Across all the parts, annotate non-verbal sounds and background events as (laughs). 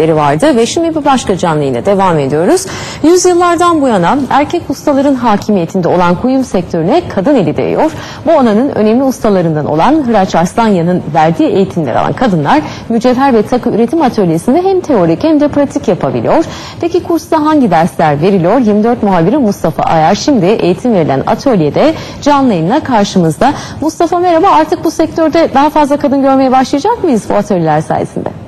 eksiklikleri vardı ve şimdi bir başka canlı yine devam ediyoruz. Yüzyıllardan bu yana erkek ustaların hakimiyetinde olan kuyum sektörüne kadın eli değiyor. Bu alanın önemli ustalarından olan Hıraç Arslanyan'ın verdiği eğitimler alan kadınlar mücevher ve takı üretim atölyesinde hem teorik hem de pratik yapabiliyor. Peki kursta hangi dersler veriliyor? 24 muhabiri Mustafa Ayar şimdi eğitim verilen atölyede canlı yayınla karşımızda. Mustafa merhaba artık bu sektörde daha fazla kadın görmeye başlayacak mıyız bu atölyeler sayesinde?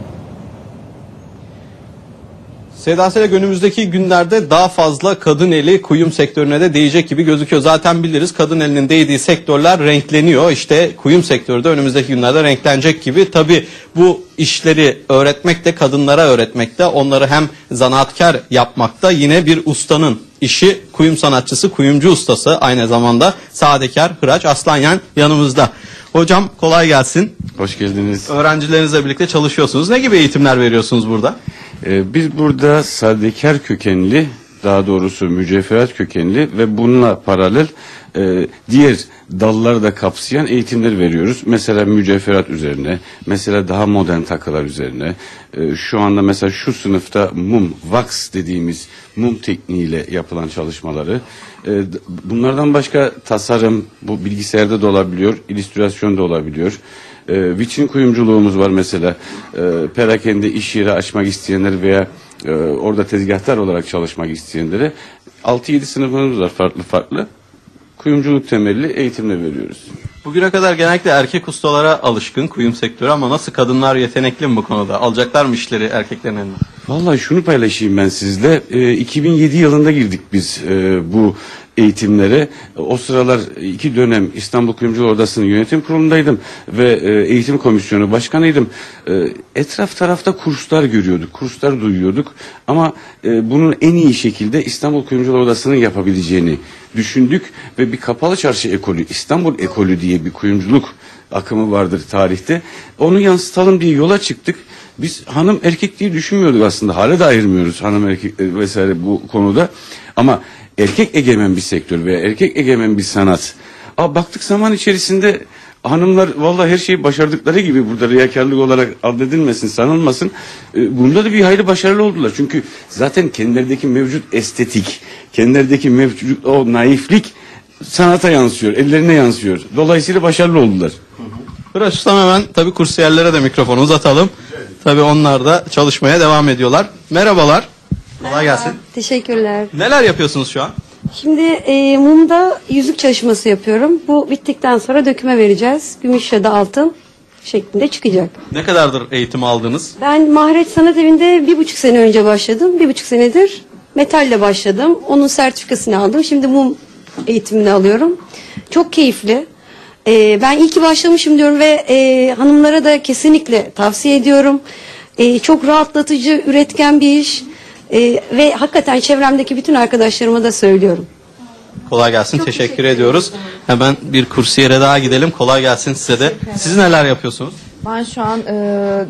Seda Selek önümüzdeki günlerde daha fazla kadın eli kuyum sektörüne de değecek gibi gözüküyor. Zaten biliriz kadın elinin değdiği sektörler renkleniyor. İşte kuyum sektörü de önümüzdeki günlerde renklenecek gibi. Tabi bu işleri öğretmek de kadınlara öğretmek de onları hem zanaatkar yapmakta yine bir ustanın işi kuyum sanatçısı, kuyumcu ustası aynı zamanda sadekar Hıraç Aslanyan yanımızda. Hocam kolay gelsin. Hoş geldiniz. Öğrencilerinizle birlikte çalışıyorsunuz. Ne gibi eğitimler veriyorsunuz burada? Ee, biz burada sadekar kökenli, daha doğrusu mücevherat kökenli ve bununla paralel e, diğer dalları da kapsayan eğitimler veriyoruz. Mesela mücevherat üzerine, mesela daha modern takılar üzerine. E, şu anda mesela şu sınıfta mum, wax dediğimiz mum tekniğiyle yapılan çalışmaları. E, bunlardan başka tasarım, bu bilgisayarda da olabiliyor, illüstrasyon da olabiliyor. E, vitrin kuyumculuğumuz var mesela. E, perakende iş yeri açmak isteyenler veya e, orada tezgahtar olarak çalışmak isteyenlere 6-7 sınıfımız var farklı farklı. Kuyumculuk temelli eğitimle veriyoruz. Bugüne kadar genellikle erkek ustalara alışkın kuyum sektörü ama nasıl kadınlar yetenekli mi bu konuda? Alacaklar mı işleri erkeklerin eline? Vallahi şunu paylaşayım ben sizle. E, 2007 yılında girdik biz e, bu eğitimlere. O sıralar iki dönem İstanbul Kuyumcular Odası'nın yönetim kurulundaydım ve e, eğitim komisyonu başkanıydım. E, etraf tarafta kurslar görüyorduk, kurslar duyuyorduk ama e, bunun en iyi şekilde İstanbul Kuyumcular Odası'nın yapabileceğini düşündük ve bir kapalı çarşı ekolü, İstanbul ekolü diye bir kuyumculuk akımı vardır tarihte. Onu yansıtalım diye yola çıktık. Biz hanım erkek diye düşünmüyorduk aslında. Hala da ayırmıyoruz hanım erkek vesaire bu konuda. Ama erkek egemen bir sektör veya erkek egemen bir sanat. Aa, baktık zaman içerisinde hanımlar vallahi her şeyi başardıkları gibi burada riyakarlık olarak addedilmesin, sanılmasın. E, bunda da bir hayli başarılı oldular. Çünkü zaten kendilerindeki mevcut estetik, kendilerindeki mevcut o naiflik sanata yansıyor, ellerine yansıyor. Dolayısıyla başarılı oldular. Hıraç Ustam hemen tabii kursiyerlere de mikrofonu uzatalım. Tabii onlar da çalışmaya devam ediyorlar. Merhabalar. Kolay gelsin. Teşekkürler. Neler yapıyorsunuz şu an? Şimdi e, mumda yüzük çalışması yapıyorum. Bu bittikten sonra döküme vereceğiz. Gümüş ya da altın şeklinde çıkacak. Ne kadardır eğitim aldınız? Ben Maharet Sanat Evi'nde bir buçuk sene önce başladım. Bir buçuk senedir metalle başladım. Onun sertifikasını aldım. Şimdi mum eğitimini alıyorum. Çok keyifli. E, ben iyi ki başlamışım diyorum ve e, hanımlara da kesinlikle tavsiye ediyorum. E, çok rahatlatıcı, üretken bir iş. E, ve hakikaten çevremdeki bütün arkadaşlarıma da söylüyorum. Kolay gelsin. teşekkür, ediyoruz. Hemen bir kursiyere daha gidelim. Kolay gelsin size de. Siz neler yapıyorsunuz? Ben şu an e,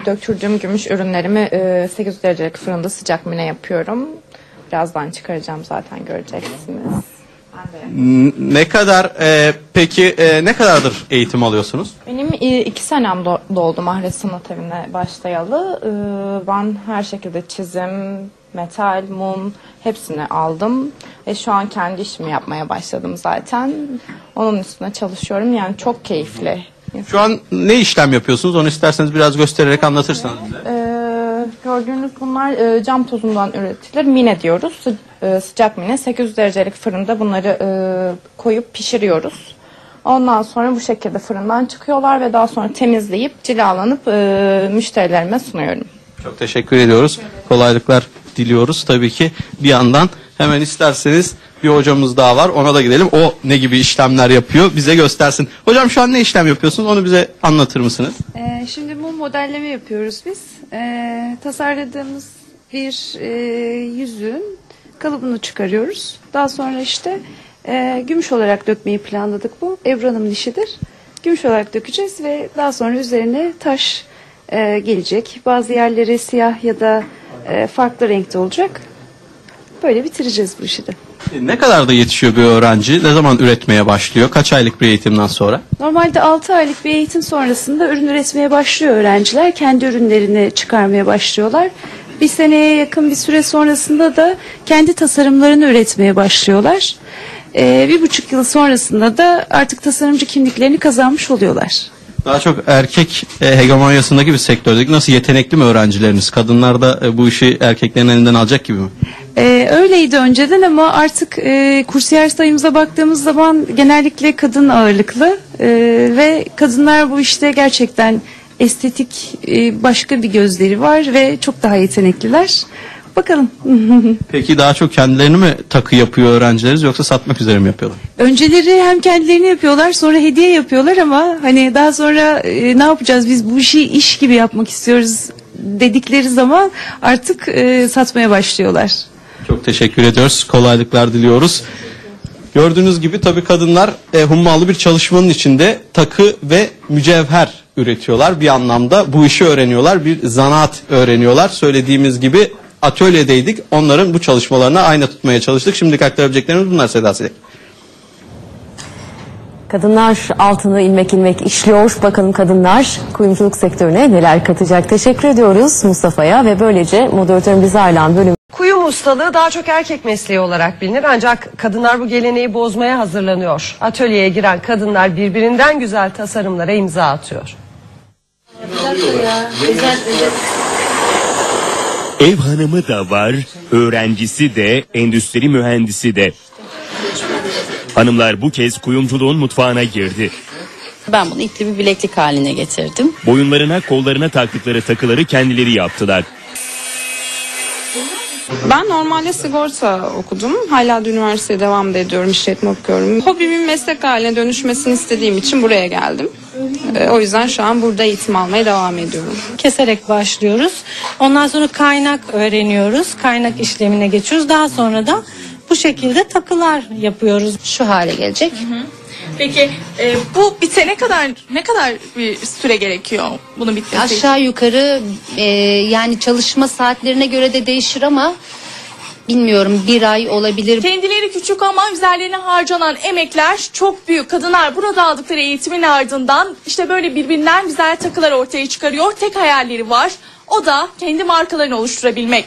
döktürdüğüm gümüş ürünlerimi e, 800 derecelik fırında sıcak mine yapıyorum. Birazdan çıkaracağım zaten göreceksiniz. Ne kadar e, peki e, ne kadardır eğitim alıyorsunuz? Benim e, iki senem do- doldu Mahret Sanat Evi'ne başlayalı. E, ben her şekilde çizim, metal, mum hepsini aldım. Ve şu an kendi işimi yapmaya başladım zaten. Onun üstüne çalışıyorum. Yani çok keyifli. Şu an ne işlem yapıyorsunuz? Onu isterseniz biraz göstererek anlatırsanız. Ee, gördüğünüz bunlar e, cam tozundan üretilir. Mine diyoruz. Sı- e, sıcak mine. 800 derecelik fırında bunları e, koyup pişiriyoruz. Ondan sonra bu şekilde fırından çıkıyorlar ve daha sonra temizleyip cilalanıp e, müşterilerime sunuyorum. Çok teşekkür ediyoruz. Kolaylıklar diliyoruz tabii ki. Bir yandan hemen isterseniz bir hocamız daha var. Ona da gidelim. O ne gibi işlemler yapıyor bize göstersin. Hocam şu an ne işlem yapıyorsunuz? Onu bize anlatır mısınız? Ee, şimdi mum modelleme yapıyoruz biz. Ee, tasarladığımız bir e, yüzüğün kalıbını çıkarıyoruz. Daha sonra işte e, gümüş olarak dökmeyi planladık bu. Ebru Hanım'ın işidir. Gümüş olarak dökeceğiz ve daha sonra üzerine taş e, gelecek. Bazı yerleri siyah ya da e, farklı renkte olacak. Böyle bitireceğiz bu işi de. E, Ne kadar da yetişiyor bir öğrenci? Ne zaman üretmeye başlıyor? Kaç aylık bir eğitimden sonra? Normalde 6 aylık bir eğitim sonrasında ürün üretmeye başlıyor öğrenciler. Kendi ürünlerini çıkarmaya başlıyorlar. bir seneye yakın bir süre sonrasında da kendi tasarımlarını üretmeye başlıyorlar. Ee, bir buçuk yıl sonrasında da artık tasarımcı kimliklerini kazanmış oluyorlar. Daha çok erkek e, hegemonyasındaki bir sektördeki nasıl yetenekli mi öğrencileriniz? Kadınlar da e, bu işi erkeklerin elinden alacak gibi mi? Ee, öyleydi önceden ama artık e, kursiyer sayımıza baktığımız zaman genellikle kadın ağırlıklı Ee, ve kadınlar bu işte gerçekten estetik e, başka bir gözleri var ve çok daha yetenekliler. Bakalım. (laughs) Peki daha çok kendilerini mi takı yapıyor öğrencileriniz yoksa satmak üzere mi yapıyorlar? Önceleri hem kendilerini yapıyorlar sonra hediye yapıyorlar ama hani daha sonra e, ne yapacağız biz bu işi iş gibi yapmak istiyoruz dedikleri zaman artık e, satmaya başlıyorlar. Çok teşekkür ediyoruz. Kolaylıklar diliyoruz. Gördüğünüz gibi tabii kadınlar e, hummalı bir çalışmanın içinde takı ve mücevher üretiyorlar. Bir anlamda bu işi öğreniyorlar. Bir zanaat öğreniyorlar. Söylediğimiz gibi atölyedeydik. Onların bu çalışmalarına ayna tutmaya çalıştık. Şimdi aktarabileceklerimiz bunlar Seda Silek. Kadınlar altını ilmek ilmek işliyor. Bakalım kadınlar kuyumculuk sektörüne neler katacak. Teşekkür ediyoruz Mustafa'ya ve böylece moderatörümüz ayrılan bölüm Kuyum ustalığı daha çok erkek mesleği olarak bilinir ancak kadınlar bu geleneği bozmaya hazırlanıyor. Atölyeye giren kadınlar birbirinden güzel tasarımlara imza atıyor. Ev hanımı da var, öğrencisi de, endüstri mühendisi de. Hanımlar bu kez kuyumculuğun mutfağına girdi. Ben bunu ipli bir bileklik haline getirdim. Boyunlarına, kollarına taktıkları takıları kendileri yaptılar. Ben normalde sigorta okudum. Hala da üniversiteye devam da ediyorum. işletme okuyorum. Hobimin meslek haline dönüşmesini istediğim için buraya geldim. Ee, o yüzden şu an burada eğitim almaya devam ediyorum. Keserek başlıyoruz. Ondan sonra kaynak öğreniyoruz. Kaynak işlemine geçiyoruz. Daha sonra da bu şekilde takılar yapıyoruz. Şu hale gelecek. Peki e, bu bitene kadar ne kadar bir süre gerekiyor bunun bitmesi için? Aşağı yukarı e, yani çalışma saatlerine göre de değişir ama bilmiyorum bir ay olabilir. Kendileri küçük ama üzerlerine harcanan emekler çok büyük. Kadınlar burada aldıkları eğitimin ardından işte böyle birbirinden güzel takılar ortaya çıkarıyor. Tek hayalleri var. O da kendi markalarını oluşturabilmek.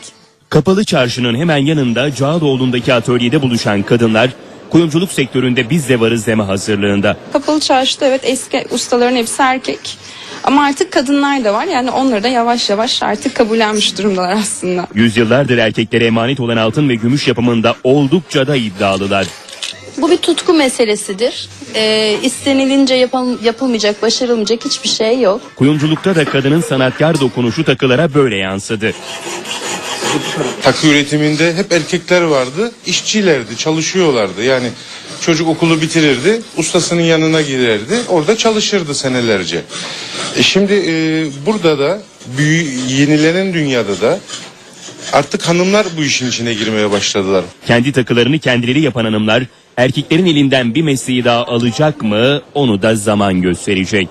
Kapalı çarşının hemen yanında Cağaloğlu'ndaki atölyede buluşan kadınlar, kuyumculuk sektöründe biz de varız deme hazırlığında. Kapalı çarşıda evet eski ustaların hepsi erkek. Ama artık kadınlar da var. Yani onları da yavaş yavaş artık kabullenmiş durumdalar aslında. Yüzyıllardır erkeklere emanet olan altın ve gümüş yapımında oldukça da iddialılar. Bu bir tutku meselesidir. E, istenilince yapıl- yapılmayacak, başarılmayacak hiçbir şey yok. Kuyumculukta da kadının sanatkar dokunuşu takılara böyle yansıdı. Takı üretiminde hep erkekler vardı. İşçilerdi, çalışıyorlardı. Yani çocuk okulu bitirirdi, ustasının yanına giderdi. Orada çalışırdı senelerce. E şimdi e, burada da büyü, yenilenen dünyada da artık hanımlar bu işin içine girmeye başladılar. Kendi takılarını kendileri yapan hanımlar erkeklerin elinden bir mesleği daha alacak mı onu da zaman gösterecek.